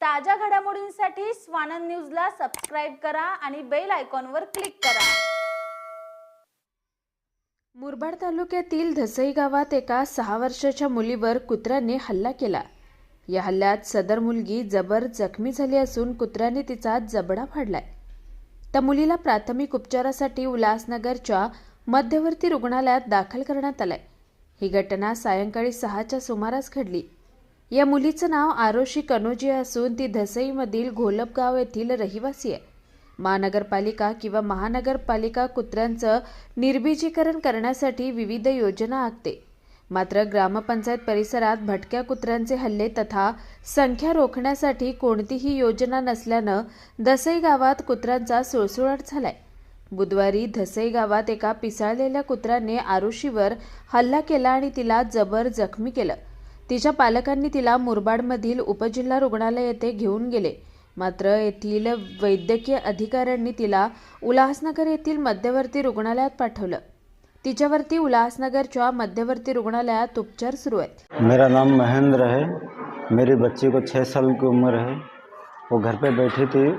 ताज्या घडामोडींसाठी स्वानंद न्यूजला सबस्क्राईब करा आणि बेल आयकॉनवर क्लिक करा. मुरबाड तालुक्यातील धसई गावात एका सहा वर्षाच्या मुलीवर कुत्र्याने हल्ला केला. या हल्ल्यात सदर मुलगी जबर जखमी झाली असून कुत्र्याने तिचा जबडा फाडलाय. त्या मुलीला प्राथमिक उपचारासाठी उल्हासनगरच्या मध्यवर्ती रुग्णालयात दाखल करण्यात आलाय. ही घटना सायंकाळी सहाच्या सुमारास घडली. या मुलीचं नाव आरोशी कनोजी असून ती धसईमधील घोलपगाव येथील रहिवासी आहे. महानगरपालिका किंवा महानगरपालिका कुत्र्यांचं निर्बीजीकरण करण्यासाठी विविध योजना आखते. मात्र ग्रामपंचायत परिसरात भटक्या कुत्र्यांचे हल्ले तथा संख्या रोखण्यासाठी कोणतीही योजना नसल्यानं दसई गावात कुत्र्यांचा सुळसुळाट झालाय. बुधवारी धसई गावात एका पिसाळलेल्या कुत्र्याने आरुषीवर हल्ला केला आणि तिला जबर जखमी केलं. तिच्या पालकांनी तिला मुरबाडमधील उपजिल्हा रुग्णालय येथे घेऊन गेले. मात्र येथील वैद्यकीय अधिकाऱ्यांनी तिला उल्हासनगर येथील मध्यवर्ती रुग्णालयात पाठवलं. तिच्यावरती उल्हासनगरच्या मध्यवर्ती रुग्णालयात उपचार सुरू आहेत. मेरा नाम महेंद्र है। मेरी बच्ची को छः साल की उम्र है। वो घर पे बैठी थी।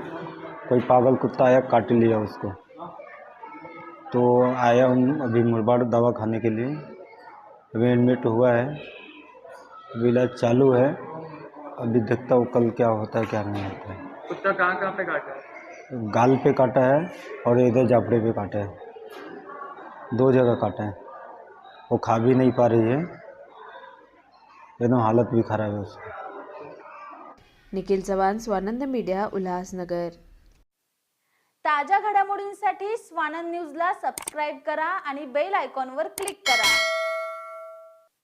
कोई पागल कुत्ता आया काट लिया उसको। तो आया हूँ अभी मुरबाड़ दवा खाने के लिए। अभी एडमिट हुआ है। इलाज चालू है। अभी देखता हूँ कल क्या होता है क्या नहीं होता है। कुत्ता कहाँ कहाँ पे काटा है? गाल पे काटा है और इधर जापड़े पे काटा है। दो जगह काटा है। वो खा भी नहीं पा रही है। एकदम हालत भी खराब है उसकी। निखिल चव्हाण स्वानंद मीडिया उल्हासनगर। ताज्या घडामोडींसाठी स्वानंद न्यूजला सबस्क्राईब करा आणि बेल आयकॉनवर क्लिक करा.